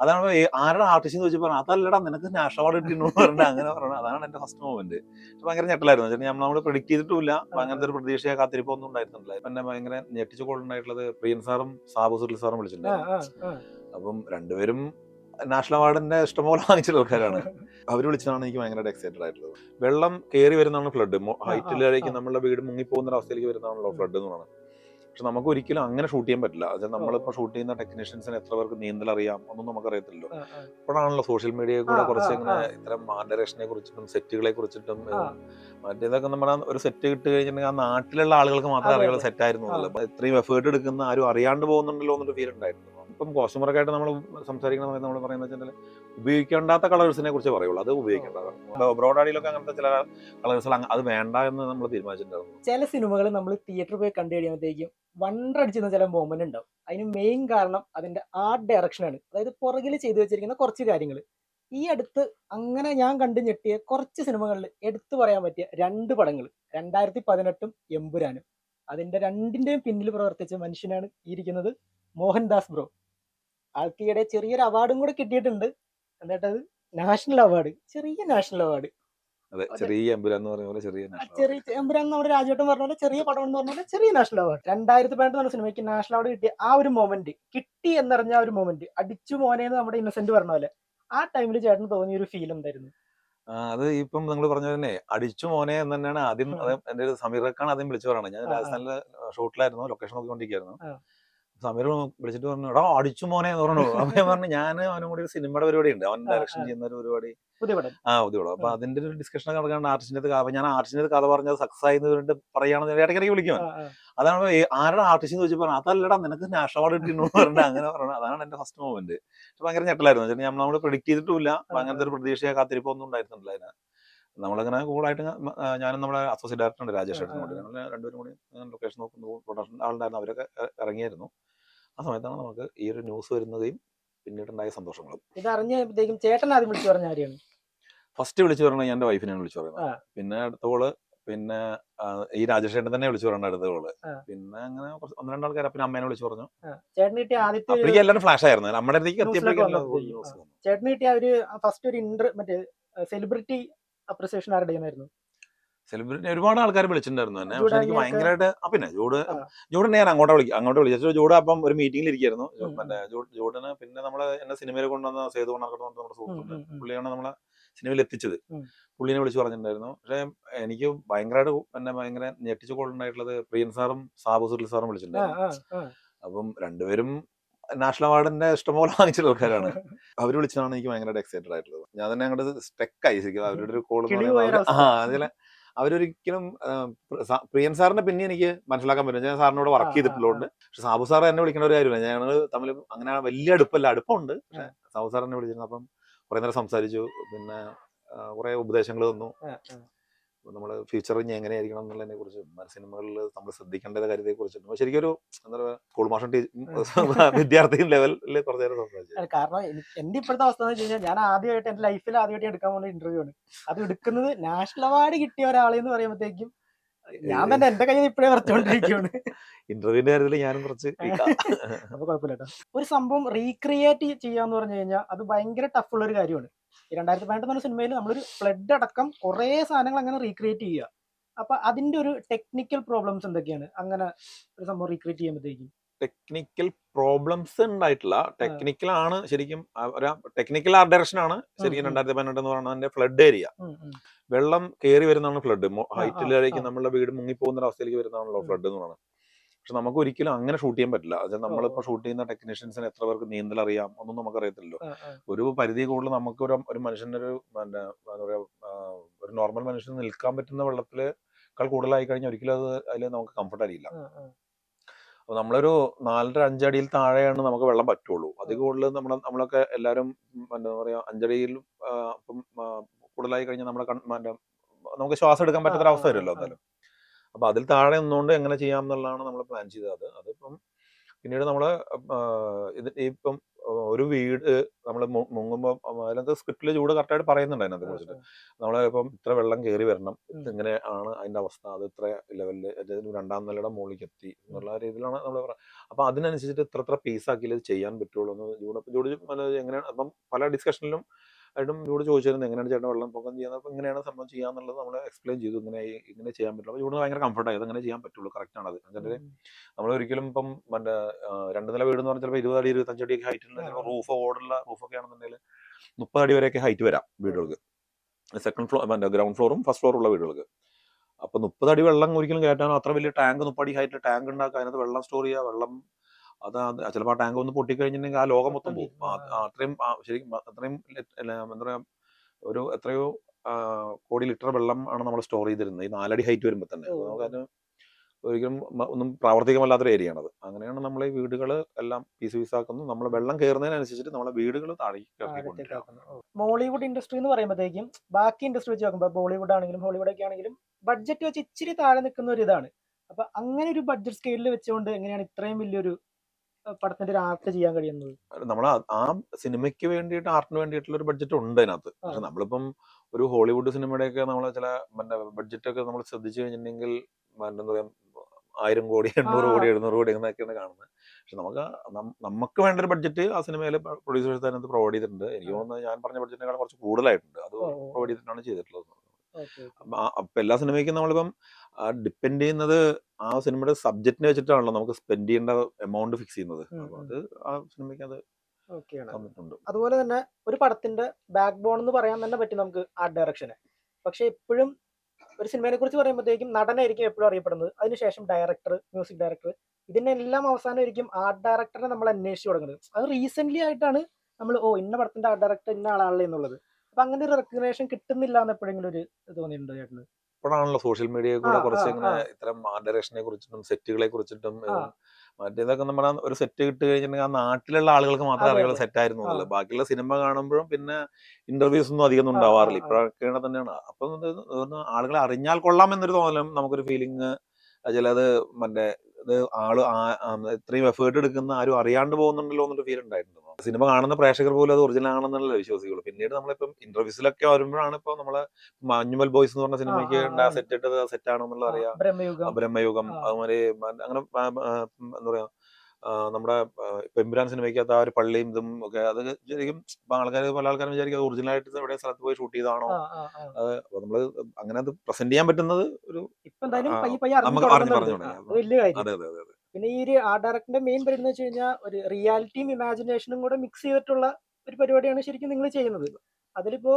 അതാണ് ആരുടെ ആർട്ടിസ്റ്റ് ചോദിച്ചു ചോദിച്ചപ്പോൾ അതല്ലടാ നിനക്ക് നാഷണൽ അവാർഡ് കിട്ടിയെന്ന് പറഞ്ഞിട്ട് അങ്ങനെ പറഞ്ഞു അതാണ് എന്റെ ഫസ്റ്റ് മൂവ്മെന്റ് ഭയങ്കര ഞെട്ടലായിരുന്നു. ഞാൻ നമ്മൾ പ്രിഡിക്ട് ചെയ്തിട്ടില്ല അങ്ങനത്തെ ഒരു പ്രതീക്ഷയെ കാത്തിരിപ്പൊന്നും ഉണ്ടായിരുന്നില്ല. എന്നെ ഭയങ്കര ഞെട്ടിച്ചു കൊള്ളുണ്ടായിട്ടുള്ളത് പ്രിയൻ സാറും സാബു സുനിൽ സാറും വിളിച്ചിട്ടുണ്ടായിരുന്നു. അപ്പം രണ്ടുപേരും നാഷണൽ അവാർഡിന്റെ ഇഷ്ടംപോലെ വാങ്ങിച്ചിട്ടുള്ള ആൾക്കാരാണ്. അവർ വിളിച്ചതാണ് എനിക്ക് ഭയങ്കരമായിട്ട് എക്സൈറ്റഡ് ആയിട്ടുള്ളത്. വെള്ളം കയറി വരുന്നതാണ് ഫ്ലഡ് ഹൈറ്റിലേക്ക്. നമ്മളുടെ വീട് മുങ്ങിപ്പോകുന്ന ഒരു അവസ്ഥയിലേക്ക് വരുന്നതാണല്ലോ ഫ്ലഡ് എന്ന് പറയുന്നത്. പക്ഷെ നമുക്ക് ഒരിക്കലും അങ്ങനെ ഷൂട്ട് ചെയ്യാൻ പറ്റില്ല. അതായത് നമ്മളിപ്പോ ഷൂട്ട് ചെയ്യുന്ന ടെക്നീഷ്യൻസിന് എത്ര പേർക്ക് നീന്തൽ അറിയാം ഒന്നും നമുക്ക് അറിയത്തില്ലല്ലോ ആ, ആ. ഇപ്പോഴാണല്ലോ സോഷ്യൽ മീഡിയയിൽ കൂടെ കുറച്ച് ഇങ്ങനെ ഇത്തരം ഡയറക്ഷനെ കുറിച്ചിട്ടും സെറ്റുകളെ കുറിച്ചിട്ടും. മറ്റേതൊക്കെ നമ്മുടെ ഒരു സെറ്റ് കിട്ടി കഴിഞ്ഞിട്ടുണ്ടെങ്കിൽ ആ നാട്ടിലുള്ള ആളുകൾക്ക് മാത്രമേ അറിയുള്ള. സെറ്റ് ആയിരുന്നു എന്നുള്ളത്. ഇത്രയും എഫേർട്ട് എടുക്കുന്ന ആരും അറിയാണ്ട് പോകുന്നുണ്ടല്ലോ എന്നൊരു ഫീൽ ഉണ്ടായിരുന്നു. ഇപ്പം കോസ്റ്റമറൊക്കെ നമ്മൾ സംസാരിക്കണം സമയത്ത് നമ്മൾ പറയുന്നത് വെച്ചാൽ ഉപയോഗിക്കേണ്ടാത്ത കളേഴ്സിനെ കുറിച്ച് പറയുള്ളൂ. അത് ഉപയോഗിക്കേണ്ടതാണ് ബ്രോഡാഡിയിലൊക്കെ അങ്ങനത്തെ ചില കളേഴ്സ് അത് വേണ്ട എന്ന് നമ്മൾ തീരുമാനിച്ചിട്ടുണ്ടായിരുന്നു. ചില സിനിമകൾ നമ്മൾ തിയേറ്ററിൽ പോയി കണ്ടു കഴിയുമ്പോഴത്തേക്കും വണ്ടർ അടിച്ചിരുന്ന ചില മൊമെന്റ് ഉണ്ടാവും. അതിന് മെയിൻ കാരണം അതിന്റെ ആർട്ട് ഡയറക്ഷനാണ് അതായത് പുറകിൽ ചെയ്തു വെച്ചിരിക്കുന്ന കുറച്ച് കാര്യങ്ങൾ ഈ അടുത്ത് അങ്ങനെ ഞാൻ കണ്ടു ഞെട്ടിയ കുറച്ച് സിനിമകളിൽ എടുത്തു പറയാൻ പറ്റിയ രണ്ട് പടങ്ങൾ. രണ്ടായിരത്തി പതിനെട്ടും എമ്പുരാനും. അതിന്റെ രണ്ടിന്റെയും പിന്നിൽ പ്രവർത്തിച്ച മനുഷ്യനാണ് ഇരിക്കുന്നത് മോഹൻദാസ് ബ്രോ ആൾക്കിടെ ചെറിയൊരു അവാർഡും കൂടെ കിട്ടിയിട്ടുണ്ട്. എന്നിട്ടത് നാഷണൽ അവാർഡ് ചെറിയ നാഷണൽ അവാർഡ് അതെ. ചെറിയ എമ്പുരാൻ എന്ന് പറഞ്ഞ പോലെ ചെറിയ ചെറിയ എമ്പുരാൻ നമ്മുടെ രാജേട്ടൻ പറഞ്ഞ പോലെ ചെറിയ പടം എന്ന് പറഞ്ഞ പോലെ ചെറിയ നാഷണൽ അവാർഡ്. രണ്ടായിരത്തി പതിനെട്ട് പറഞ്ഞ സിനിമയ്ക്ക് നാഷണൽ അവാർഡ് കിട്ടിയ ആ ഒരു മൊമെന്റ് കിട്ടി എന്നറിഞ്ഞ ആ ഒരു മൊമെന്റ് അടിച്ചു മോനേന്ന് നമ്മുടെ ഇന്നസെന്റ് പറഞ്ഞ പോലെ ആ ടൈമിൽ ചേട്ടന് തോന്നിയ ഒരു ഫീൽ എന്തായിരുന്നു? അത് ഇപ്പം നിങ്ങൾ പറഞ്ഞ തന്നെ അടിച്ചു മോനെ എന്ന് തന്നെയാണ് ആദ്യം എന്റെ ഒരു സമീറക്കാണ് ആദ്യം വിളിച്ചു പറയണത്. ഞാൻ. രാജസ്ഥാനിലെ ഷൂട്ടിലായിരുന്നു ലൊക്കേഷൻ നോക്കിക്കൊണ്ടിരിക്കുകയായിരുന്നു. സമീർ വിളിച്ചിട്ട് പറഞ്ഞു എടാ അടിച്ചു മോനെ എന്ന് പറഞ്ഞു. അപ്പൊ ഞാൻ പറഞ്ഞു ഞാൻ അവനും കൂടി ഒരു സിനിമയുടെ പരിപാടി ഉണ്ട് അവൻ ഡയറക്ഷൻ ചെയ്യുന്ന ഒരു പരിപാടി പുതിയ പടം. ആ ഉദ്യോഗം അപ്പൊ. അതിന്റെ ഒരു ഡിസ്കഷൻ നടക്കാനാണ് ആർട്ടിസ്റ്റിന്റെ കഥ ഞാൻ ആർട്ടിസ്റ്റിന്റെ കഥ പറഞ്ഞത് സക്സസ് ആയിരുന്നു പറഞ്ഞിട്ട് പറയുകയാണെന്ന് ഇടയ്ക്കിടയ്ക്ക് വിളിക്കും അവൻ. ആ, ആ. അതാണ് ആരുടെ ആർട്ടിസ്റ്റ് എന്ന് ചോദിച്ചപ്പോൾ അതല്ലടാ നിനക്ക് നാഷണൽ അവാർഡ് കിട്ടിയെന്ന് പറഞ്ഞിട്ട് അങ്ങനെ പറഞ്ഞു അതാണ് എന്റെ ഫസ്റ്റ് മൂവ്മെന്റ് ഭയങ്കര ഞെട്ടലായിരുന്നു. നമ്മൾ നമ്മൾ പ്രിഡിക്ട് ചെയ്തിട്ടില്ല അങ്ങനത്തെ ഒരു പ്രതീക്ഷയെ കാത്തിരിപ്പോ ഒന്നും ഉണ്ടായിരുന്നില്ല അതിന്. നമ്മളിങ്ങനെ കൂടായിട്ട് ആ, ഞാനും നമ്മുടെ അസോസിയേറ്റ് ഡയറക്ടർ ഉണ്ട് രാജേഷ് ഏട്ടനും കൂടി. ഞങ്ങൾ രണ്ടുപേരും കൂടി ലൊക്കേഷൻ നോക്കുന്നു പ്രൊഡക്ഷൻ ആളുണ്ടായിരുന്നു. അവരൊക്കെ ഇറങ്ങിയായിരുന്നു. ആ സമയത്താണ് നമുക്ക് ഈ ഒരു ന്യൂസ് വരുന്നതും പിന്നീടുണ്ടായ സന്തോഷങ്ങളും. ഇത് അറിഞ്ഞപ്പോഴത്തേക്കും ചേട്ടൻ ആദ്യം വിളിച്ചു പറഞ്ഞ കാര്യമാണ്. ഫസ്റ്റ് വിളിച്ചു പറഞ്ഞത് എന്റെ വൈഫിനെയാണ് വിളിച്ചു. പറയുന്നത്. പിന്നെ അടുത്തോൾ പിന്നെ ഈ രാജശേഖരൻ തന്നെ വിളിച്ചു പറഞ്ഞു അടുത്തോൾ പിന്നെ അങ്ങനെ ഒന്ന് രണ്ടാൾക്കാർ പിന്നെ അമ്മേനെ വിളിച്ചു പറഞ്ഞു. കിട്ടിയ ആദ്യത്തെ അപ്പോഴേക്കും എല്ലാവരും ഫ്ലാഷ് ആയിരുന്നു. നമ്മുടെ അടുത്തേക്ക് എത്തിയപ്പോഴേക്കും കിട്ടിയ ഒരു ഫസ്റ്റ് ഒരു ഇന്റർ മറ്റേ സെലിബ്രിറ്റി അപ്രിസിയേഷൻ ആരുടെ ആയിരുന്നു സെലിബ്രിറ്റി ഒരുപാട് ആൾക്കാർ വിളിച്ചിട്ടുണ്ടായിരുന്നു തന്നെ പക്ഷെ എനിക്ക് ഭയങ്കരമായിട്ട് ആ പിന്നെ ജൂഡ്. ജൂഡിനെ ഞാൻ അങ്ങോട്ട് വിളിക്കും അങ്ങോട്ട് വിളിച്ചു ജൂഡ് അപ്പം ഒരു മീറ്റിംഗിൽ ഇരിക്കായിരുന്നു. ഉം, മറ്റേ ജൂഡിന് പിന്നെ നമ്മളെ എന്നെ സിനിമയിൽ കൊണ്ടുവന്ന സേതു കൊണ്ടാക്കുന്ന നമ്മുടെ സുഹൃത്തുണ്ട്. പുള്ളിയാണ് നമ്മളെ സിനിമയിൽ എത്തിച്ചത്. പുള്ളിനെ വിളിച്ചു പറഞ്ഞിട്ടുണ്ടായിരുന്നു. പക്ഷെ എനിക്ക് ഭയങ്കരമായിട്ട് എന്നെ ഭയങ്കര ഞെട്ടിച്ചു കൊള്ളുണ്ടായിട്ടുള്ളത് പ്രിയൻ സാറും സാബു സുനിൽ സാറും വിളിച്ചിട്ടുണ്ടായിരുന്നു. അപ്പം രണ്ടുപേരും നാഷണൽ അവാർഡിന്റെ ഇഷ്ടംപോലെ വാങ്ങിച്ചിട്ടുള്ള ആൾക്കാരാണ്. അവർ വിളിച്ചതാണ് എനിക്ക് ഭയങ്കരമായിട്ട് എക്സൈറ്റഡ് ആയിട്ടുള്ളത്. ഞാൻ തന്നെ അങ്ങോട്ട് സ്റ്റെക്ക് ആയിരിക്കും അവരുടെ ഒരു കോൾ ആ. അതിലെ അവരൊരിക്കലും പ്രിയൻ സാറിന്റെ പിന്നെ എനിക്ക് മനസ്സിലാക്കാൻ പറ്റും ഞാൻ സാറിനോട് വർക്ക് ചെയ്തിട്ടുള്ളതുകൊണ്ട്. പക്ഷെ സാബു സാർ എന്നെ വിളിക്കേണ്ട ഒരു കാര്യമില്ല. ഞങ്ങൾ തമ്മിൽ അങ്ങനെ വലിയ അടുപ്പല്ല. അടുപ്പമുണ്ട്. പക്ഷെ സാബു സാർ എന്നെ വിളിച്ചിരുന്നു. അപ്പം കുറെ നേരം സംസാരിച്ചു. പിന്നെ കുറെ ഉപദേശങ്ങൾ തന്നു. നമ്മൾ ഫ്യൂച്ചർ ഇനി എങ്ങനെയായിരിക്കണം എന്നുള്ളതിനെ കുറിച്ച് സിനിമകളിൽ നമ്മൾ ശ്രദ്ധിക്കേണ്ട കാര്യത്തെ കുറിച്ചിട്ട് ശരിക്കും ഒരു എന്താ പറയുക സ്കൂൾ മാഷം വിദ്യാർത്ഥി ലെവലിൽ കുറച്ച് നേരം സംസാരിച്ചു. കാരണം എന്റെ ഇപ്പോഴത്തെ അവസ്ഥ എന്ന് വെച്ച് കഴിഞ്ഞാൽ ഞാൻ ആദ്യമായിട്ട് എന്റെ ലൈഫിൽ ആദ്യമായിട്ട് എടുക്കാൻ പോകുന്ന ഇന്റർവ്യൂ ആണ്. അത് എടുക്കുന്നത് നാഷണൽ അവാർഡ് കിട്ടിയ ഒരാളെന്ന് പറയുമ്പോഴത്തേക്കും ഞാൻ തന്നെ എന്റെ കയ്യിൽ ഇപ്പോഴേ വരച്ചോണ്ടിരിക്കുകയാണ് ഇന്റർവ്യൂവിന്റെ കാര്യത്തിൽ ഞാനും കുറച്ച്. അപ്പൊ കുഴപ്പമില്ല ഒരു സംഭവം റീക്രിയേറ്റ് ചെയ്യാന്ന് പറഞ്ഞു കഴിഞ്ഞാൽ അത് ഭയങ്കര ടഫ് ഉള്ള ഒരു കാര്യമാണ്. ഈ രണ്ടായിരത്തി പതിനെട്ട് എന്ന സിനിമയിൽ നമ്മളൊരു ഫ്ലഡ് അടക്കം കുറേ സാധനങ്ങൾ അങ്ങനെ റീക്രിയേറ്റ് ചെയ്യുക. അപ്പൊ അതിന്റെ ഒരു ടെക്നിക്കൽ പ്രോബ്ലംസ് എന്തൊക്കെയാണ്? അങ്ങനെ ഒരു സംഭവം റീക്രിയേറ്റ് ചെയ്യുമ്പോഴത്തേക്കും ടെക്നിക്കൽ പ്രോബ്ലംസ് ഉണ്ടായിട്ടില്ല. ടെക്നിക്കൽ ആണ് ശരിക്കും ആ ടെക്നിക്കൽ ആർ ഡയറക്ഷൻ ആണ് ശരിക്കും. രണ്ടായിരത്തി പതിനെട്ട് എന്ന് പറയുന്നത് ഫ്ലഡ് ഏരിയ. വെള്ളം കയറി വരുന്നതാണ് ഫ്ലഡ് ഹൈറ്റിലേക്ക്. നമ്മളുടെ വീട് മുങ്ങിപ്പോകുന്ന അവസ്ഥയിലേക്ക് വരുന്നതാണല്ലോ ഫ്ലഡ് എന്ന് പറയുന്നത്. പക്ഷെ നമുക്ക് ഒരിക്കലും അങ്ങനെ ഷൂട്ട് ചെയ്യാൻ പറ്റില്ല. അതായത് നമ്മളിപ്പോ. ഷൂട്ട് ചെയ്യുന്ന ടെക്നീഷ്യൻസിന് എത്ര പേർക്ക് നീന്തൽ അറിയാം ഒന്നും നമുക്ക് അറിയത്തില്ലല്ലോ ആ, ആ. ഒരു പരിധി കൂടുതൽ നമുക്ക് ഒരു ഒരു മനുഷ്യനൊരു എന്താ പറയാ ഒരു നോർമൽ മനുഷ്യന് നിൽക്കാൻ പറ്റുന്ന വെള്ളത്തിൽ കൂടുതലായി കഴിഞ്ഞാൽ ഒരിക്കലും അത് അതിൽ നമുക്ക് കംഫർട്ട് അറിയില്ല. അപ്പൊ നമ്മളൊരു നാലര അഞ്ചടിയിൽ താഴെയാണ് നമുക്ക് വെള്ളം പറ്റുള്ളൂ. അതിൽ കൂടുതൽ നമ്മൾ നമ്മളൊക്കെ എല്ലാവരും ഉം എന്താ പറയാ അഞ്ചടിയിൽ കൂടുതലായി കഴിഞ്ഞാൽ നമ്മുടെ നമുക്ക് ശ്വാസം എടുക്കാൻ പറ്റാത്ത അവസ്ഥ വരുമല്ലോ എന്തായാലും. അപ്പൊ അതിൽ താഴെ നിന്നുകൊണ്ട് എങ്ങനെ ചെയ്യാം എന്നുള്ളതാണ് നമ്മൾ പ്ലാൻ ചെയ്തത്. അതിപ്പം പിന്നീട് നമ്മൾ ഇത് ഇപ്പം ഒരു വീട് നമ്മൾ മുങ്ങുമ്പോൾ അതിനകത്ത് സ്ക്രിപ്റ്റിൽ ചൂട് കറക്റ്റായിട്ട് പറയുന്നുണ്ട് അതിനകത്ത് കുറിച്ചിട്ട്. നമ്മളെ ഇപ്പം ഇത്ര വെള്ളം കയറി വരണം. ഇങ്ങനെ ആണ് അതിന്റെ അവസ്ഥ അത് ഇത്ര ലെവലിൽ അതായത് രണ്ടാം നിലയുടെ മുകളിലേക്ക് എത്തി എന്നുള്ള രീതിയിലാണ് നമ്മൾ പറയുന്നത് അപ്പം അതിനനുസരിച്ചിട്ട് ഇത്ര ഇത്ര പീസ് ഇത് ചെയ്യാൻ പറ്റുള്ളൂ എന്ന് ചൂട് ചൂട് എങ്ങനെയാണ് അപ്പം പല ഡിസ്കഷനിലും ആയിട്ടും ഇവിടെ ചോദിച്ചിരുന്നു എങ്ങനെയാണ് ചേട്ടൻ വെള്ളം പൊക്കം ചെയ്യുന്നത്? അപ്പോൾ എങ്ങനെയാണ് സംഭവം ചെയ്യാന്നുള്ളത് നമ്മൾ എക്സ്പ്ലെയിൻ ചെയ്തു. ഇങ്ങനെ ഇങ്ങനെ ചെയ്യാൻ പറ്റുള്ളൂ. അപ്പോൾ ജൂഡിന് ഭയങ്കര കംഫർട്ട് ആയി. അങ്ങനെ ചെയ്യാൻ പറ്റുള്ളൂ. കറക്റ്റ് ആണത് എന്നിട്ട് നമ്മൾ ഒരിക്കലും ഇപ്പം മറ്റേ രണ്ട് നില വീട് എന്ന് പറഞ്ഞാൽ ചിലപ്പോൾ ഇരുപത് അടി ഇരുപത്തഞ്ച് അടി ഹൈറ്റിൽ ആ. റൂഫ് ഓടുള്ള റൂഫൊക്കെ ആണെന്നുണ്ടെങ്കിൽ മുപ്പത് അടി വരെയൊക്കെ ഹൈറ്റ് വരാം വീടുകൾക്ക്. സെക്കൻഡ് ഫ്ലോർ മറ്റേ ഗ്രൗണ്ട് ഫ്ലോറും ഫസ്റ്റ് ഫ്ലോറും ഉള്ള വീടുകൾക്ക്. അപ്പൊ മുപ്പത് അടി വെള്ളം ഒരിക്കലും കയറ്റാനോ അത്ര വലിയ ടാങ്ക് മുപ്പടി ഹൈറ്റ് ടാങ്ക് ഉണ്ടാക്കുക. അതിനകത്ത് വെള്ളം സ്റ്റോർ ചെയ്യുക വെള്ളം അത് ചിലപ്പോൾ ആ ടാങ്ക് ഒന്ന് പൊട്ടിക്കഴിഞ്ഞിട്ടുണ്ടെങ്കിൽ ആ ലോകം മൊത്തം പോകും. അത്രയും ശരിക്കും അത്രയും എന്താ പറയാ ഒരു എത്രയോ കോടി ലിറ്റർ വെള്ളം ആണ് നമ്മൾ സ്റ്റോർ ചെയ്തിരുന്നത്. ഈ നാലടി ഹൈറ്റ് വരുമ്പോൾ തന്നെ. നമുക്കതിന് ഒരിക്കലും ഒന്നും പ്രാവർത്തികമല്ലാത്തൊരു ഏരിയ ആണത് അങ്ങനെയാണ് നമ്മൾ ഈ വീടുകൾ എല്ലാം പീസ് പീസാക്കുന്നു നമ്മൾ വെള്ളം കയറുന്നതിനനുസരിച്ചിട്ട് നമ്മളെ വീടുകൾ താഴേക്ക് മോളിവുഡ് ഇൻഡസ്ട്രി എന്ന് പറയുമ്പോഴത്തേക്കും ബാക്കി ഇൻഡസ്ട്രി വെച്ച് നോക്കുമ്പോൾ ബോളിവുഡ് ആണെങ്കിലും ഹോളിവുഡ് ഒക്കെ ആണെങ്കിലും ബഡ്ജറ്റ് വെച്ച് ഇച്ചിരി താഴെ നിൽക്കുന്ന ഒരു ഇതാണ്. അപ്പൊ അങ്ങനെ ഒരു ബഡ്ജറ്റ് സ്കെയിലിൽ വെച്ചുകൊണ്ട് എങ്ങനെയാണ് ഇത്രയും വലിയൊരു പടത്തിന്റെ ഒരു ആർട്ട് ചെയ്യാൻ കഴിയുന്നത്? നമ്മൾ ആ സിനിമയ്ക്ക് വേണ്ടിയിട്ട് ആർട്ടിന് വേണ്ടിയിട്ടുള്ള ഒരു ബഡ്ജറ്റ് ഉണ്ട് അതിനകത്ത്. പക്ഷെ നമ്മളിപ്പം ഒരു ഹോളിവുഡ് സിനിമയുടെയൊക്കെ നമ്മൾ ചില മറ്റേ ബഡ്ജറ്റ് ഒക്കെ നമ്മൾ ശ്രദ്ധിച്ചു കഴിഞ്ഞിട്ടുണ്ടെങ്കിൽ മറ്റേ എന്താ പറയാ ആയിരം കോടി എണ്ണൂറ്. കോടി എഴുന്നൂറ് കോടി എന്നൊക്കെയാണ് കാണുന്നത്. പക്ഷെ നമുക്ക് നമുക്ക് വേണ്ട ഒരു ബഡ്ജറ്റ് ആ സിനിമയിൽ പ്രൊഡ്യൂസേഴ്സ് അതിനകത്ത് പ്രൊവൈഡ് ചെയ്തിട്ടുണ്ട്. എനിക്ക് തോന്നുന്നത് ഞാൻ പറഞ്ഞ ബഡ്ജറ്റിനേക്കാൾ കുറച്ച് കൂടുതലായിട്ടുണ്ട്. അത്. പ്രൊവൈഡ് ചെയ്തിട്ടാണ് ചെയ്തിട്ടുള്ളത്. അപ്പൊ എല്ലാ സിനിമയ്ക്കും നമ്മളിപ്പം ഡിപ്പെൻഡ് ചെയ്യുന്നത് ആ സിനിമയുടെ സബ്ജക്റ്റിനെ വെച്ചിട്ടാണല്ലോ നമുക്ക് സ്പെൻഡ് ചെയ്യേണ്ട എമൗണ്ട് ഫിക്സ് ചെയ്യുന്നത്. അത് ആ സിനിമയ്ക്ക് അത് അതുപോലെ തന്നെ ഒരു പടത്തിന്റെ ബാക്ക് ബോൺ എന്ന് പറയാൻ തന്നെ പറ്റും നമുക്ക് ആ ഡയറക്ഷന് പക്ഷെ എപ്പോഴും ഒരു സിനിമയെ കുറിച്ച് പറയുമ്പോഴത്തേക്കും നടനായിരിക്കും എപ്പോഴും അറിയപ്പെടുന്നത്. അതിനുശേഷം ഡയറക്ടർ മ്യൂസിക് ഡയറക്ടർ ഇതിനെല്ലാം അവസാനം ആയിരിക്കും ആർട്ട് ഡയറക്ടറെ നമ്മൾ അന്വേഷിച്ചു തുടങ്ങുന്നത്. അത് റീസെന്റ് ആയിട്ടാണ് നമ്മൾ ഓ ഇന്ന പടത്തിന്റെ ആർട്ട് ഡയറക്ടർ ഇന്ന ആളാണല്ലോ എന്നുള്ളത്. അപ്പൊ അങ്ങനെ ഒരു റെക്കഗ്നേഷൻ കിട്ടുന്നില്ല എന്ന് എപ്പോഴെങ്കിലും ഒരു തോന്നിയിട്ടുണ്ടോ ചേട്ടന്? ഇപ്പോഴാണല്ലോ സോഷ്യൽ മീഡിയ കൂടെ കുറച്ച് ഇങ്ങനെ. ഇത്തരം മാഡറേഷനെ കുറിച്ചിട്ടും സെറ്റുകളെ കുറിച്ചിട്ടും മറ്റേതൊക്കെ നമ്മുടെ ഒരു സെറ്റ് കിട്ടി കഴിഞ്ഞിട്ടുണ്ടെങ്കിൽ ആ നാട്ടിലുള്ള ആളുകൾക്ക് മാത്രമേ അറിയുള്ള സെറ്റായിരുന്നു. ബാക്കിയുള്ള സിനിമ കാണുമ്പോഴും പിന്നെ ഇന്റർവ്യൂസ് ഒന്നും അധികം ഉണ്ടാവാറില്ല. ഇപ്പോഴൊക്കെ തന്നെയാണ്. അപ്പൊ ആളുകളെ അറിഞ്ഞാൽ കൊള്ളാം എന്നൊരു തോന്നലും നമുക്കൊരു ഫീലിംഗ് ചിലത് മറ്റേ ഇത് ആൾ ഇത്രയും എഫേർട്ട് എടുക്കുന്ന ആരും അറിയാണ്ട് പോകുന്നുണ്ടല്ലോ എന്നൊരു ഫീൽ ഉണ്ടായിട്ടുണ്ട് സിനിമ കാണുന്ന പ്രേക്ഷകർ പോലും അത് ഒറിജിനൽ ആണെന്നുള്ള വിശ്വസിക്കുള്ളൂ പിന്നീട് നമ്മളിപ്പം ഇന്റർവ്യൂസിലൊക്കെ വരുമ്പോഴാണ് ഇപ്പൊ നമ്മൾ മഞ്ഞുമൽ ബോയ്സ് എന്ന് പറഞ്ഞ സിനിമയ്ക്ക്. സെറ്റ് ഇട്ടത് സെറ്റ് ആണെന്നുള്ള അറിയാം ബ്രഹ്മയുഗം. അതുമാതിരി അങ്ങനെ എന്താ പറയാ നമ്മുടെ പെമ്പുരാൻ സിനിമയ്ക്കകത്ത് ആ ഒരു പള്ളിയും ഇതും ഒക്കെ അത് ശരിക്കും ആൾക്കാർ പല ആൾക്കാരും വിചാരിക്കും ഒറിജിനൽ ആയിട്ട് എവിടെ സ്ഥലത്ത് പോയി ഷൂട്ട് ചെയ്താണോ അത് നമ്മൾ അങ്ങനെ അത് പ്രസന്റ് ചെയ്യാൻ പറ്റുന്നത് ഒരു നമുക്ക് അറിഞ്ഞ് പറഞ്ഞു. അത് അതെ അതെ പിന്നെ ഈ ഒരു ആ ഡയറക്ടറിന്റെ മെയിൻ എന്ന് വെച്ച് കഴിഞ്ഞാൽ ഒരു റിയാലിറ്റിയും ഇമാജിനേഷനും കൂടെ മിക്സ് ചെയ്തിട്ടുള്ള ഒരു പരിപാടിയാണ് ശരിക്കും നിങ്ങൾ ചെയ്യുന്നത്. അതിലിപ്പോ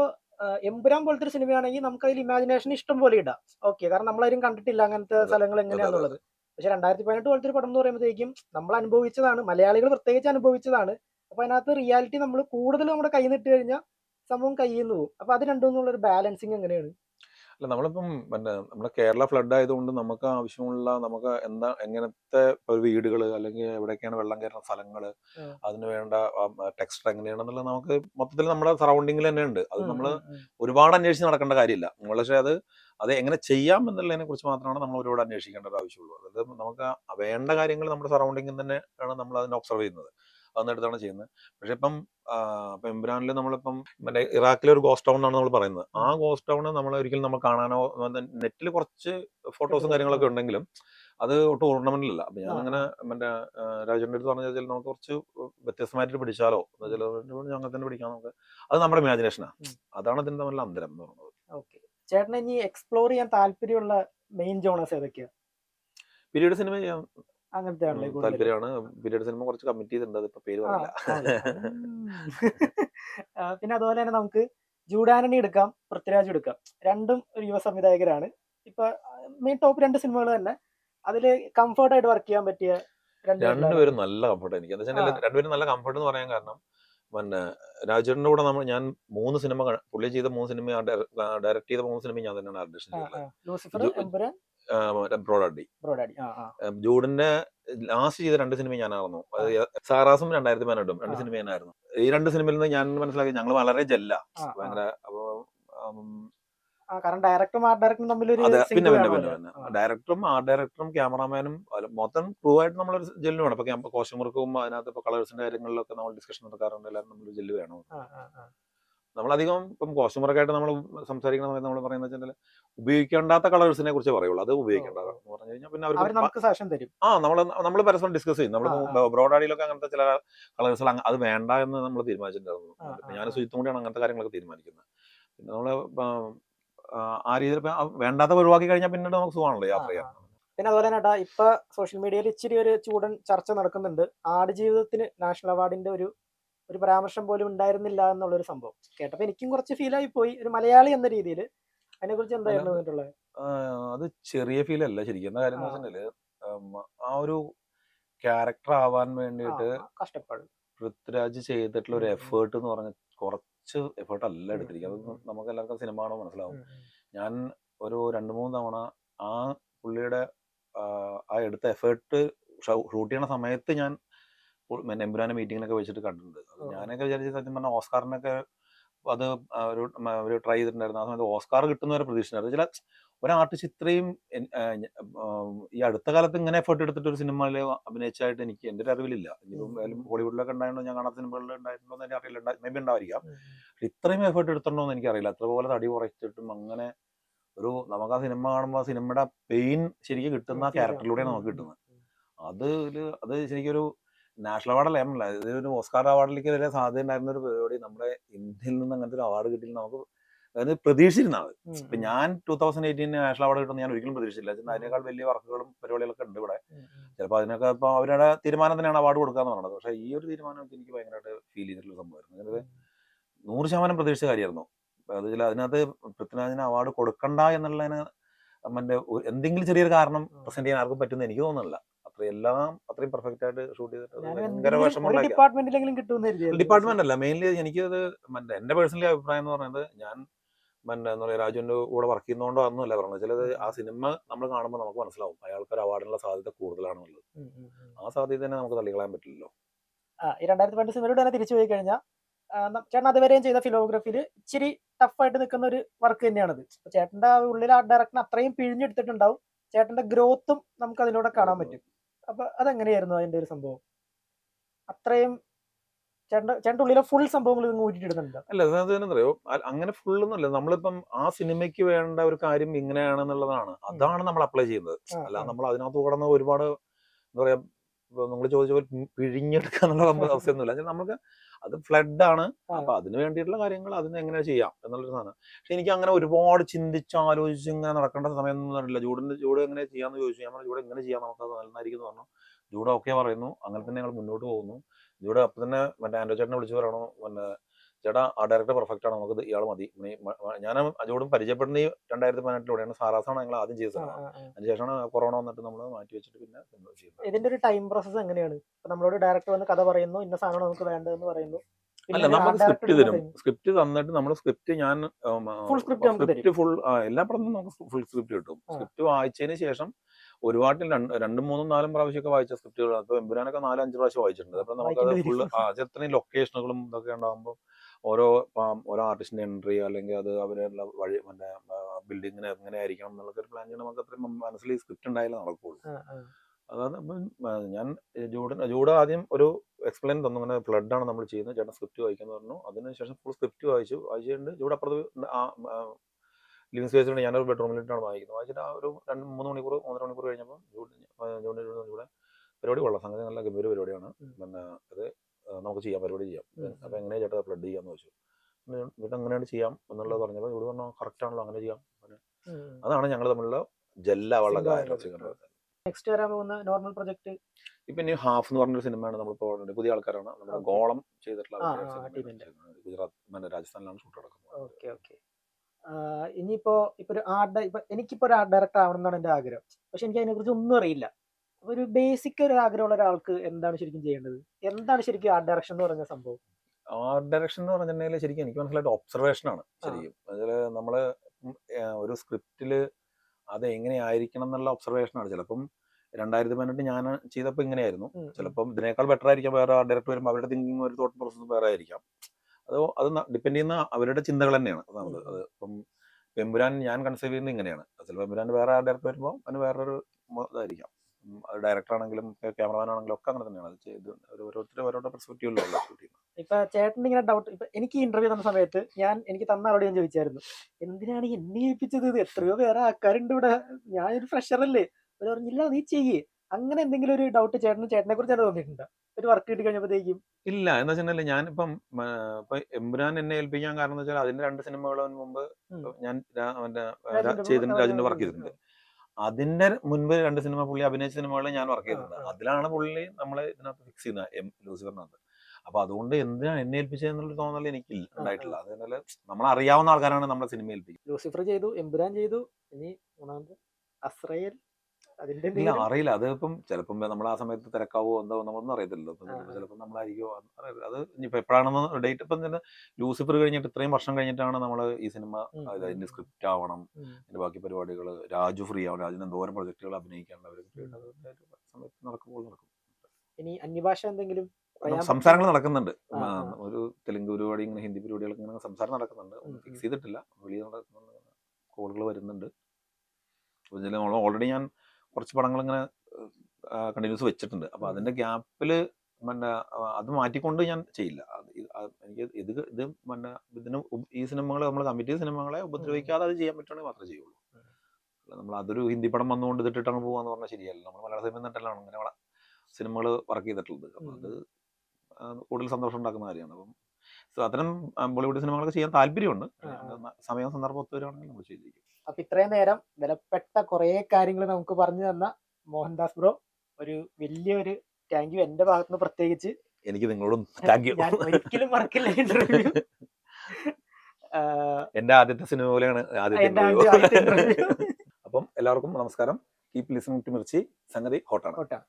എമ്പുരാൻ പോലത്തെ ഒരു സിനിമയാണെങ്കിൽ നമുക്ക് അതിൽ ഇമാജിനേഷൻ ഇഷ്ടം പോലെ ഇടാം. ഓക്കെ കാരണം നമ്മളാരും കണ്ടിട്ടില്ല അങ്ങനത്തെ സ്ഥലങ്ങൾ എങ്ങനെയാന്നുള്ളത്. പക്ഷെ രണ്ടായിരത്തി പതിനെട്ട് പോലത്തെ ഒരു പടം എന്ന് പറയുമ്പോഴത്തേക്കും നമ്മൾ അനുഭവിച്ചതാണ് മലയാളികൾ പ്രത്യേകിച്ച് അനുഭവിച്ചതാണ്. അപ്പൊ അതിനകത്ത് റിയാലിറ്റി നമ്മൾ കൂടുതൽ നമ്മുടെ കയ്യിൽ നിന്ന് ഇട്ട് കഴിഞ്ഞാൽ സംഭവം കയ്യിൽ നിന്ന് പോകും. അപ്പൊ അത് രണ്ടും ഒരു ബാലൻസിങ് എങ്ങനെയാണ്? അല്ല നമ്മളിപ്പം പിന്നെ നമ്മുടെ കേരള ഫ്ലഡ് ആയതുകൊണ്ട് നമുക്ക് ആവശ്യമുള്ള നമുക്ക് എന്താ എങ്ങനത്തെ ഒരു വീടുകൾ അല്ലെങ്കിൽ എവിടെയൊക്കെയാണ് വെള്ളം കയറുന്ന സ്ഥലങ്ങൾ. അതിന് വേണ്ട ടെക്സ്റ്റർ എങ്ങനെയാണെന്നുള്ളത് നമുക്ക് മൊത്തത്തിൽ നമ്മുടെ സറൗണ്ടിങ്ങിൽ തന്നെ ഉണ്ട്. അത് നമ്മൾ. ഒരുപാട് അന്വേഷിച്ച് നടക്കേണ്ട കാര്യമില്ല. നമ്മൾ പക്ഷേ അത് അത് എങ്ങനെ ചെയ്യാം എന്നുള്ളതിനെ കുറിച്ച് മാത്രമാണ് നമ്മൾ ഒരുപാട് അന്വേഷിക്കേണ്ട ഒരു ആവശ്യമുള്ളൂ. അതായത് നമുക്ക് വേണ്ട കാര്യങ്ങൾ നമ്മുടെ സറൗണ്ടിങ്ങിൽ തന്നെ ആണ് നമ്മൾ അതിനെ ഒബ്സർവ് ചെയ്യുന്നത്. അതെടുത്താണ് ചെയ്യുന്നത്. പക്ഷെ ഇപ്പം ഇപ്പം എംബ്രാനിൽ നമ്മളിപ്പം മറ്റേ ഇറാഖിലെ ഒരു ഗോസ്റ്റ് ടൗൺ എന്നാണ് നമ്മൾ പറയുന്നത്. ആ ഗോസ്റ്റ് ടൗൺ നമ്മൾ ഒരിക്കലും നമ്മൾ കാണാനോ നെറ്റിൽ കുറച്ച് ഫോട്ടോസും കാര്യങ്ങളൊക്കെ ഉണ്ടെങ്കിലും അത് ഒട്ടും ഓർണമെന്റിലല്ല അപ്പൊ ഞാൻ അങ്ങനെ മറ്റേ രാജേന്ദ്രന്റെ അടുത്ത് പറഞ്ഞു വെച്ചാൽ നമുക്ക് കുറച്ച് വ്യത്യസ്തമായിട്ട് പിടിച്ചാലോ? എന്ന് വെച്ചാൽ ഞങ്ങൾ തന്നെ പിടിക്കാം നമുക്ക്. അത് നമ്മുടെ ഇമാജിനേഷനാണ് അതാണ് അതിന്റെ നല്ല അന്തരം എന്ന് പറയുന്നത്. ഓക്കെ. ചേട്ടന് ഇനി എക്സ്പ്ലോർ ചെയ്യാൻ താല്പര്യമുള്ള മെയിൻ ജോണേഴ്സ് ഏതൊക്കെയാ? പീരീഡ് സിനിമ അങ്ങനത്തെ താല്പര്യമാണ്. പീരീഡ് സിനിമ കുറച്ച് കമ്മിറ്റ് ചെയ്തിട്ടുണ്ട്. അതിപ്പോ പേര് പറയില്ല. പിന്നെ അതുപോലെ തന്നെ നമുക്ക് ജൂഡാനണി എടുക്കാം പൃഥ്വിരാജ് എടുക്കാം. രണ്ടും ഒരു യുവ സംവിധായകരാണ്. ഇപ്പൊ മെയിൻ ടോപ്പ് രണ്ട് സിനിമകൾ തന്നെ. അതിൽ കംഫർട്ടായിട്ട് വർക്ക് ചെയ്യാൻ പറ്റിയ രണ്ട് രണ്ടുപേരും നല്ല കംഫർട്ട് എനിക്ക്. എന്താ വെച്ചാൽ ആ. രണ്ടുപേരും നല്ല കംഫർട്ട് എന്ന് പറയാൻ കാരണം പിന്നെ രാജേട്ടന്റെ കൂടെ നമ്മൾ ഞാൻ മൂന്ന് സിനിമ പുള്ളി ചെയ്ത മൂന്ന് സിനിമ ഡയറക്ട് ചെയ്ത മൂന്ന് സിനിമ ഞാൻ തന്നെയാണ് ചെയ്തത് എമ്പുരാൻ ബ്രോഡാഡി. ജൂഡിന്റെ ലാസ്റ്റ് ചെയ്ത രണ്ട് സിനിമ ഞാനായിരുന്നു അത് സാറാസും രണ്ടായിരത്തി പതിനെട്ടും രണ്ട്. സിനിമ ഞാനായിരുന്നു ഈ രണ്ട് സിനിമയിൽ നിന്ന് ഞാൻ മനസ്സിലാക്കി ഞങ്ങൾ വളരെ ജല്ല. ഭയങ്കര അപ്പൊ കാരണം ഡയറക്ടറും ആർട്ട് ഡയറക്ടറും തമ്മിലൊരു ഒരു പിന്നെ പിന്നെ പിന്നെ ഡയറക്ടറും ആർട്ട് ഡയറക്ടറും ക്യാമറാമാനും മൊത്തം ക്രൂ ആയിട്ട് നമ്മളൊരു ജെല്ല് വേണം. ഇപ്പൊ കോസ്റ്റ്യൂം വർക്കും അതിനകത്ത് ഇപ്പൊ കളേഴ്സിന്റെ കാര്യങ്ങളിലൊക്കെ നമ്മൾ ഡിസ്കഷൻ നടക്കാറുണ്ട്. എല്ലാവരും നമ്മൾ ജെല്ല് വേണം. നമ്മളധികം ഇപ്പം കോസ്റ്റ്യൂം വർക്കായിട്ട് നമ്മൾ സംസാരിക്കുന്ന സമയത്ത് നമ്മൾ പറയുന്ന വെച്ചാൽ ഉപയോഗിക്കേണ്ടാത്ത കളേഴ്സിനെ കുറിച്ച് പറയുള്ളൂ. അത് ഉപയോഗിക്കേണ്ട. എന്ന് പറഞ്ഞു കഴിഞ്ഞാൽ പിന്നെ അവർ നമുക്ക് സജഷൻ തരും. ആ നമ്മൾ നമ്മൾ പരസ്പരം ഡിസ്കസ് ചെയ്യും. നമ്മൾ ആ, ആ. ബ്രോഡ് ആഡിയിലൊക്കെ അങ്ങനത്തെ ചില കളേഴ്സുകൾ അത് വേണ്ട എന്ന് നമ്മൾ തീരുമാനിച്ചിട്ടുണ്ടായിരുന്നു. ഞാൻ. സുജിത്തും കൂടിയാണ് അങ്ങനത്തെ കാര്യങ്ങളൊക്കെ തീരുമാനിക്കുന്നത്. പിന്നെ നമ്മൾ ആ രീതിയിൽ വേണ്ടാത്ത ഒഴിവാക്കി കഴിഞ്ഞാൽ പിന്നീട് നമുക്ക് സുഖമാണല്ലോ യാത്ര ചെയ്യാൻ. പിന്നെ അതുപോലെ തന്നെ ഏട്ടാ ഇപ്പൊ സോഷ്യൽ മീഡിയയിൽ ഇച്ചിരി ഒരു ചൂടൻ ചർച്ച നടക്കുന്നുണ്ട്. ആടുജീവിതത്തിന് നാഷണൽ അവാർഡിന്റെ ഒരു ഒരു പരാമർശം പോലും ഉണ്ടായിരുന്നില്ല എന്നുള്ള ഒരു സംഭവം. കേട്ടപ്പോ എനിക്കും കുറച്ച് ഫീൽ ആയി പോയി. ഒരു മലയാളി എന്ന രീതിയിൽ. അതിനെ കുറിച്ച് എന്തായിരുന്നു അത് ചെറിയ ഫീൽ അല്ല. ശരിക്കും എന്താ കാര്യം ആ. വെച്ചിട്ടുണ്ടെങ്കിൽ ആ ഒരു ക്യാരക്ടർ ആവാൻ വേണ്ടിയിട്ട് കഷ്ടപ്പാട്. പൃഥ്വിരാജ് ചെയ്തിട്ടുള്ള ഒരു. എഫേർട്ട് എന്ന് പറഞ്ഞാൽ കുറച്ച് എഫേർട്ട് അല്ല എടുത്തിരിക്കുന്നത്. അത് നമുക്ക് എല്ലാവർക്കും സിനിമ കാണുമ്പോൾ മനസ്സിലാവും. ഞാൻ ഒരു രണ്ട് മൂന്ന് തവണ ആ പുള്ളിയുടെ ആ, എടുത്ത എഫേർട്ട് ഷൂട്ട് ചെയ്യണ സമയത്ത് ഞാൻ എമ്പുരാനെ മീറ്റിങ്ങിനൊക്കെ വെച്ചിട്ട് കണ്ടിട്ടുണ്ട്. ഞാനൊക്കെ വിചാരിച്ച സത്യം പറഞ്ഞാൽ ഓസ്കാറിനൊക്കെ അത് ഒരു ഒരു ട്രൈ ചെയ്തിട്ടുണ്ടായിരുന്നു. ആ സമയത്ത് ഓസ്കാർ കിട്ടുന്ന ഒരു പ്രതീക്ഷ ചില ഒരു ആർട്ടിസ്റ്റ് ഇത്രയും ഈ അടുത്ത കാലത്ത് ഇങ്ങനെ എഫേർട്ട് എടുത്തിട്ട് ഒരു സിനിമയിൽ അഭിനയിച്ചായിട്ട് എനിക്ക് എന്റെ ഒരു അറിവിലില്ല. ഇനിയിപ്പം. ഹോളിവുഡിലൊക്കെ ഉണ്ടായിരുന്നോ ഞാൻ കാണാത്ത സിനിമകളിൽ ഉണ്ടായിട്ടുണ്ടോ എന്ന് എനിക്ക് അറിയില്ല. മേ ബി ഉണ്ടായിരിക്കാം ഇത്രയും എഫേർട്ട് എടുത്തിട്ടുണ്ടോ എന്ന് എനിക്കറിയില്ല. അത്ര പോലെ തടി കുറച്ചിട്ടും അങ്ങനെ ഒരു നമുക്ക് ആ സിനിമ കാണുമ്പോൾ ആ സിനിമയുടെ പെയിൻ ശരിക്കും കിട്ടുന്ന ആ ക്യാരക്ടറിലൂടെയാണ് നമുക്ക് കിട്ടുന്നത്. അത് അത് ശരിക്കൊരു ഒരു നാഷണൽ അവാർഡ് ഞാനല്ല ഇതൊരു ഓസ്കാർ അവാർഡിലേക്ക് വരെ സാധ്യത ഉണ്ടായിരുന്ന ഒരു പരിപാടി നമ്മുടെ ഇന്ത്യയിൽ നിന്ന് അങ്ങനത്തെ ഒരു അവാർഡ് കിട്ടിയിൽ നമുക്ക് അതായത് പ്രതീക്ഷിച്ചിരുന്നത് ഇപ്പൊ ഞാൻ two thousand eighteen national award കിട്ടുന്ന ഞാൻ ഒരിക്കലും പ്രതീക്ഷിച്ചില്ല. അതിനേക്കാൾ വലിയ വർക്കുകളും പരിപാടികളൊക്കെ ഉണ്ട് ഇവിടെ. ചിലപ്പോൾ അതിനൊക്കെ ഇപ്പൊ അവരുടെ തീരുമാനം തന്നെയാണ് അവാർഡ് കൊടുക്കാന്ന് പറഞ്ഞത്. പക്ഷേ ഈ ഒരു തീരുമാനം എനിക്ക് ഭയങ്കരമായിട്ട് ഫീൽ ചെയ്തിട്ടുള്ള സംഭവമായിരുന്നു. അതായത് നൂറ് ശതമാനം പ്രതീക്ഷിച്ച കാര്യമായിരുന്നു. അത് ചില അതിനകത്ത് പൃഥ്വിരാജിന് അവാർഡ് കൊടുക്കണ്ട എന്നുള്ളതിന് മറ്റേ എന്തെങ്കിലും ചെറിയൊരു കാരണം പ്രസന്റ് ചെയ്യാൻ ആർക്കും പറ്റുന്ന എനിക്ക് തോന്നുന്നില്ല. അത്ര എല്ലാം അത്രയും പെർഫെക്റ്റ് ആയിട്ട് ഷൂട്ട് ചെയ്തിട്ട് അത് ഡിപ്പാർട്ട്മെന്റിലെങ്കിലും. ഡിപ്പാർട്ട്മെന്റ് അല്ല മെയിൻലി എനിക്കത് മറ്റേ എന്റെ പേഴ്സണലി അഭിപ്രായം എന്ന് പറയുന്നത് ഞാൻ മറ്റേ എന്താ പറയുക രാജുവിന്റെ കൂടെ വർക്ക് ചെയ്യുന്നതുകൊണ്ടോ അതൊന്നുമല്ല പറഞ്ഞത്. ചിലത് ആ സിനിമ നമ്മൾ കാണുമ്പോൾ നമുക്ക് മനസ്സിലാവും. അയാൾക്ക് ഒരു അവാർഡിനുള്ള സാധ്യത കൂടുതലാണെന്നുള്ളത്. ആ സാധ്യത തന്നെ നമുക്ക് തള്ളിക്കളയാൻ പറ്റില്ലല്ലോ. ഈ രണ്ടായിരത്തി പണ്ട് സിനിമയിലൂടെ തന്നെ തിരിച്ചു പോയി കഴിഞ്ഞാൽ ചേട്ടൻ അതുവരെയും ചെയ്ത ഫിലോഗ്രഫിയിൽ ഇച്ചിരി ടഫായിട്ട് നിൽക്കുന്ന ഒരു വർക്ക് തന്നെയാണത്. ചേട്ടന്റെ ആ ഉള്ളിൽ ആ ഡയറക്ടർ അത്രയും പിഴിഞ്ഞെടുത്തിട്ടുണ്ടാവും. ചേട്ടന്റെ ഗ്രോത്തും നമുക്ക് അതിലൂടെ കാണാൻ പറ്റും. അപ്പൊ അതെങ്ങനെയായിരുന്നു അതിന്റെ ഒരു സംഭവം? അത്രയും ചേട്ടന്റെ ഉള്ളിലെ ഫുൾ സംഭവങ്ങൾ ഇത് ഊറ്റിയിടുന്നുണ്ട്. അല്ല അത് അങ്ങനെ ഫുൾ ഒന്നുമല്ല. നമ്മളിപ്പം ആ സിനിമയ്ക്ക് വേണ്ട ഒരു കാര്യം ഇങ്ങനെയാണെന്നുള്ളതാണ്. അതാണ് നമ്മൾ അപ്ലൈ ചെയ്യുന്നത്. അല്ല നമ്മൾ അതിനകത്ത് കടന്ന് ഒരുപാട് എന്താ പറയാ നിങ്ങൾ ചോദിച്ച പോലെ പിഴിഞ്ഞെടുക്കുക എന്നുള്ള അവസ്ഥയൊന്നുമില്ല. നമുക്ക് അത് ഫ്ലഡ് ആണ്. അപ്പൊ അതിന് വേണ്ടിയിട്ടുള്ള കാര്യങ്ങൾ അതിന് എങ്ങനെ ചെയ്യാം എന്നുള്ളൊരു സാധനം. പക്ഷെ എനിക്ക് അങ്ങനെ ഒരുപാട് ചിന്തിച്ച് ആലോചിച്ച് ഇങ്ങനെ നടക്കേണ്ട സമയമൊന്നും പറഞ്ഞില്ല ജൂഡിന്റെ ജൂഡ് എങ്ങനെ ചെയ്യാന്ന് ചോദിച്ചു. ഞാൻ ജൂഡ് എങ്ങനെ ചെയ്യാം? നമുക്ക് അത് എന്ന് പറഞ്ഞു. ജൂഡ് ഓക്കെ പറയുന്നു. അങ്ങനെ തന്നെ ഞങ്ങൾ മുന്നോട്ട് പോകുന്നു. ജൂഡ് അപ്പൊ തന്നെ മറ്റേ ആൻഡോ ചേട്ടനെ വിളിച്ചു പറയണോ? പിന്നെ ചേട്ടാ ആ ഡയറക്ടർ പെർഫെക്റ്റ് ആണ്? നമുക്ക് ഇയാൾ മതി. ഞാൻ അജോടും പരിചയപ്പെടുന്ന ഈ രണ്ടായിരത്തി പതിനെട്ടിലൂടെയാണ് സാറാസാണ് ഞങ്ങൾ ആദ്യം ചെയ്ത ആ, സിനിമ ആ, ആ. അതിനുശേഷമാണ് കൊറോണ വന്നിട്ട് നമ്മൾ മാറ്റി വെച്ചിട്ട് പിന്നെ ഇതിന്റെ ഒരു ടൈം പ്രോസസ് എങ്ങനെയാണ്? നമ്മളോട് ഡയറക്ടർ വന്ന് കഥ പറയുന്നു ഇന്ന സാധനം നമുക്ക് വേണ്ടതെന്ന് പറയുന്നു. അല്ല നമുക്ക് സ്ക്രിപ്റ്റ് തരും. സ്ക്രിപ്റ്റ് തന്നിട്ട് നമ്മൾ സ്ക്രിപ്റ്റ് ഞാൻ ഫുൾ. സ്ക്രിപ്റ്റ് ഫുൾ എല്ലാ പടത്തും നമുക്ക് ഫുൾ സ്ക്രിപ്റ്റ് കിട്ടും. സ്ക്രിപ്റ്റ് വായിച്ചതിന് ശേഷം ഒരുപാട് രണ്ട് രണ്ടും മൂന്നും നാലും പ്രാവശ്യമൊക്കെ വായിച്ച സ്ക്രിപ്റ്റുകൾ അപ്പൊ എമ്പുരാനൊക്കെ നാലും അഞ്ച് പ്രാവശ്യം വായിച്ചിട്ടുണ്ട്. അപ്പൊ നമുക്ക് അത് ഫുള്ള് അത്രയും ലൊക്കേഷനുകളും ഇതൊക്കെ ഉണ്ടാകുമ്പോൾ ഓരോ ഓരോ ആർട്ടിസ്റ്റിന്റെ എൻട്രി അല്ലെങ്കിൽ അത് അവരുടെ വഴി മറ്റേ ബിൽഡിങ്ങിന് എങ്ങനെ ആയിരിക്കണം എന്നുള്ള ഒരു പ്ലാൻ ചെയ്യണം. നമുക്ക് അത്രയും മനസ്സിൽ സ്ക്രിപ്റ്റ് ഉണ്ടായാലും നടക്കുള്ളൂ. അതാണ് ഞാൻ ജൂഡ് ജൂഡ് ആദ്യം ഒരു എക്സ്പ്ലെയിൻ തന്നു. അങ്ങനെ ഫ്ലഡ് ആണ് നമ്മൾ ചെയ്യുന്നത്. ചേട്ടൻ സ്ക്രിപ്റ്റ് വായിക്കാന്ന് പറഞ്ഞു. അതിനുശേഷം ഫുൾ സ്ക്രിപ്റ്റ് വായിച്ചു. വായിച്ചിട്ടുണ്ട് ജൂഡ് അപ്പുറത്ത് ആ സ്പേസ് വേണ്ടി ഞാനൊരു ബെഡ്റൂമിലിട്ടാണ് വായിക്കുന്നത് വായിച്ചിട്ട് ആ ഒരു രണ്ട് മൂന്ന് മണിക്കൂർ മൂന്നര മണിക്കൂർ കഴിഞ്ഞപ്പോൾ ജൂൺ ജൂഡിന്റെ കൂടെ പരിപാടി കൊള്ളാം. സംഗതി നല്ല ഗംഭീര പരിപാടിയാണ്. പിന്നെ അത് നമുക്ക് ചെയ്യാം പരിപാടി ചെയ്യാം. അപ്പോൾ എങ്ങനെയാണ് ചേട്ടാ ഫ്ലഡ് ചെയ്യാന്ന് വെച്ചു വീട്ടിൽ അങ്ങനെയാണ് ചെയ്യാം എന്നുള്ളത് പറഞ്ഞപ്പോൾ ഇവിടെ പറഞ്ഞാൽ കറക്റ്റ് ആണല്ലോ അങ്ങനെ ചെയ്യാം. അതാണ് ഞങ്ങൾ തമ്മിലുള്ള ജെല്ലാവുള്ള Sync കാര്യം. നെക്സ്റ്റ് വരാൻ പോകുന്ന നോർമൽ പ്രൊജക്ട് ഇപ്പൊ ഇനി ഹാഫ് എന്ന് പറഞ്ഞൊരു സിനിമയാണ് നമ്മളിപ്പോ. പുതിയ ആൾക്കാരാണ്. നമ്മുടെ ഗോളം ചെയ്തിട്ടുള്ള. ഗുജറാത്ത് രാജസ്ഥാനിലാണ് ഷൂട്ട് നടക്കുന്നത്. ഇനിയിപ്പോ ഇപ്പൊ ഒരു ആർട്ട് ഇപ്പൊ എനിക്കിപ്പോ ഒരു ആർട്ട് ഡയറക്ടർ ആവണം എന്നാണ് എന്റെ ആഗ്രഹം. പക്ഷെ എനിക്ക് അതിനെ കുറിച്ച് ഒന്നും അറിയില്ല. ഒരു ബേസിക് ഒരു ആഗ്രഹമുള്ള ഒരാൾക്ക് എന്താണ് ശരിക്കും ചെയ്യേണ്ടത്? എന്താണ് ശരിക്കും ആർട്ട് ഡയറക്ഷൻ എന്ന് പറഞ്ഞ സംഭവം? ആർട്ട് ഡയറക്ഷൻ എന്ന് പറഞ്ഞിട്ടുണ്ടെങ്കിൽ ശരിക്കും എനിക്ക് മനസ്സിലായിട്ട് ഒബ്സർവേഷൻ ആണ് ശരിക്കും. അതിൽ നമ്മൾ ഒരു സ്ക്രിപ്റ്റിൽ അത് എങ്ങനെ ആയിരിക്കണം എന്നുള്ള ഒബ്സർവേഷൻ ആണ്. ചിലപ്പം രണ്ടായിരത്തി പതിനെട്ട് ഞാൻ ചെയ്തപ്പോൾ ഇങ്ങനെയായിരുന്നു. ചിലപ്പം ഇതിനേക്കാൾ ബെറ്റർ ആയിരിക്കാം വേറെ ഡയറക്ടർ വരുമ്പോൾ അവരുടെ തിങ്കിങ് ഒരു തോട്ട് പ്രോസസ്സ് വേറെ ആയിരിക്കാം. അത് അത് ഡിപ്പെൻഡ് ചെയ്യുന്ന അവരുടെ ചിന്തകൾ തന്നെയാണ്. അത് ഇപ്പം പെമ്പുരാൻ ഞാൻ കൺസീവ് ചെയ്യുന്നത് ഇങ്ങനെയാണ്. അസൽ പെമ്പുരാൻ വേറെ ഡയറക്ടർ വരുമ്പോൾ അതിന് വേറൊരു ഇതായിരിക്കാം. ഡയറക്ടർ ആണെങ്കിലും ക്യാമറമാൻ ആണെങ്കിലും ഒക്കെ അങ്ങനെ തന്നെയാണ്. അത് ചെയ്ത് ഓരോരുത്തരും ഓരോരുടെ പെർസ്പെക്റ്റീവിലുള്ള ഷൂട്ട് ചെയ്യുന്നത്. ഇപ്പൊ ചേട്ടൻ ഇങ്ങനെ ഡൗട്ട് ഇപ്പൊ എനിക്ക് ഇന്റർവ്യൂ തന്ന സമയത്ത് ഞാൻ എനിക്ക് തന്ന ആളോട് ഞാൻ ചോദിച്ചായിരുന്നു എന്തിനാണ് എന്നെ ഏൽപ്പിച്ചത്? ഇത് എത്രയോ വേറെ ആൾക്കാരുണ്ട് ഇവിടെ. ഞാനൊരു ഫ്രഷർ അല്ലേ? അവർ പറഞ്ഞില്ല നീ ചെയ്യേ. അങ്ങനെ എന്തെങ്കിലും ഒരു ഡൗട്ട് ചേട്ടന് ചേട്ടനെ കുറിച്ച് തോന്നിയിട്ടുണ്ടോ? ഒരു വർക്ക് കിട്ടി കഴിഞ്ഞപ്പോഴത്തേക്കും. ഇല്ല എന്താ വെച്ചിട്ടുണ്ടെങ്കിൽ ഞാനിപ്പം ഇപ്പൊ എമ്പുരാൻ എന്നെ ഏൽപ്പിക്കാൻ കാരണം എന്ന് വെച്ചാൽ അതിന്റെ രണ്ട് സിനിമകളും മുമ്പ് ഞാൻ ചെയ്തിട്ടുണ്ട് രാജിന്റെ വർക്ക് ചെയ്തിട്ടുണ്ട്. അതിന്റെ മുൻപ് രണ്ട് സിനിമ പുള്ളി അഭിനയിച്ച സിനിമകളിൽ ഞാൻ വർക്ക് ചെയ്തിട്ടുണ്ട്. അതിലാണ് പുള്ളി നമ്മളെ ഇതിനകത്ത് ഫിക്സ് ചെയ്യുന്നത് എം ലൂസിഫറിനകത്ത്. അപ്പൊ അതുകൊണ്ട് എന്തിനാണ് എന്നെ ഏൽപ്പിച്ചതെന്നുള്ള തോന്നൽ എനിക്ക്. ഉണ്ടായിട്ടില്ല. അതേപോലെ നമ്മൾ അറിയാവുന്ന ആൾക്കാരാണ് നമ്മളെ സിനിമ ഏൽപ്പിക്കുന്നത്. ലൂസിഫർ ചെയ്തു എമ്പുരാൻ ചെയ്തു ഇനി മൂന്നാമത് അസ്രയേൽ അതിന്റെ ഇല്ല അറിയില്ല. അത് ഇപ്പം ചിലപ്പം നമ്മൾ ആ സമയത്ത് തിരക്കാവോ എന്തോ നമ്മളൊന്നും അറിയത്തില്ലല്ലോ. ചിലപ്പോൾ നമ്മളായിരിക്കോ അത് ഇനിയിപ്പോ എപ്പോഴാണെന്ന് ഡേറ്റ് ഇപ്പം തന്നെ ലൂസിഫർ കഴിഞ്ഞിട്ട് ഇത്രയും വർഷം കഴിഞ്ഞിട്ടാണ് നമ്മൾ ഈ സിനിമ അതിന്റെ സ്ക്രിപ്റ്റ് ആവണം. അതിന്റെ ബാക്കി പരിപാടികൾ രാജു ഫ്രീ ആവണം രാജുവിന് എന്തോരം പ്രൊജക്ടുകൾ അഭിനയിക്കാനുള്ള. സമയത്ത് നടക്കുമ്പോൾ നടക്കും. ഇനി അന്യഭാഷ എന്തെങ്കിലും സംസാരങ്ങൾ നടക്കുന്നുണ്ട്. ഒരു തെലുങ്ക് പരിപാടി ഇങ്ങനെ ഹിന്ദി പരിപാടികളൊക്കെ ഇങ്ങനെ സംസാരം നടക്കുന്നുണ്ട്. ഫിക്സ് ചെയ്തിട്ടില്ല. വെളിയിൽ നടക്കുന്നുണ്ട്. കോളുകൾ വരുന്നുണ്ട്. ഓൾറെഡി ഞാൻ കുറച്ച് പടങ്ങൾ ഇങ്ങനെ കണ്ടിന്യൂസ് വെച്ചിട്ടുണ്ട് അപ്പൊ. അതിന്റെ ഗ്യാപ്പിൽ പിന്നെ അത് മാറ്റിക്കൊണ്ട് ഞാൻ ചെയ്യില്ല എനിക്ക് ഇത് ഇത് പിന്നെ ഇതിന് ഈ സിനിമകൾ നമ്മൾ കമ്മിറ്റി സിനിമകളെ ഉപദ്രവിക്കാതെ അത് ചെയ്യാൻ പറ്റുകയാണെങ്കിൽ മാത്രമേ ചെയ്യുള്ളൂ. നമ്മൾ അതൊരു ഹിന്ദി പടം വന്നുകൊണ്ട് ഇതിട്ടിട്ടാണ് പോകാന്ന് പറഞ്ഞാൽ ശരിയല്ല നമ്മൾ മലയാള സിനിമ നിന്നിട്ടല്ലാണ് അങ്ങനെ സിനിമകൾ വർക്ക് ചെയ്തിട്ടുള്ളത് അപ്പൊ. അത് കൂടുതൽ സന്തോഷം ഉണ്ടാക്കുന്ന കാര്യമാണ് അപ്പം അത്തരം ബോളിവുഡ് സിനിമകളൊക്കെ ചെയ്യാൻ താല്പര്യമുണ്ട്. സമയവും സന്ദർഭം ഒത്തുവരികയാണെങ്കിൽ നമ്മൾ ചെയ്തിരിക്കും അപ്പൊ ഇത്രയും നേരം വിലപ്പെട്ട കുറെ കാര്യങ്ങൾ നമുക്ക് പറഞ്ഞു തന്ന മോഹൻദാസ് ബ്രോ ഒരു വലിയൊരു താങ്ക് യു എന്റെ ഭാഗത്തുനിന്ന് പ്രത്യേകിച്ച് എനിക്ക് നിങ്ങളോടും താങ്ക് യു ഒരിക്കലും മറക്കില്ല ഇന്റർവ്യൂ എന്റെ ആദ്യത്തെ സിനിമ പോലെയാണ് ആദ്യത്തെ. അപ്പം എല്ലാവർക്കും നമസ്കാരം. Keep listening to Mirchi. സംഗതി ഹോട്ടാണ്. ഓട്ടാ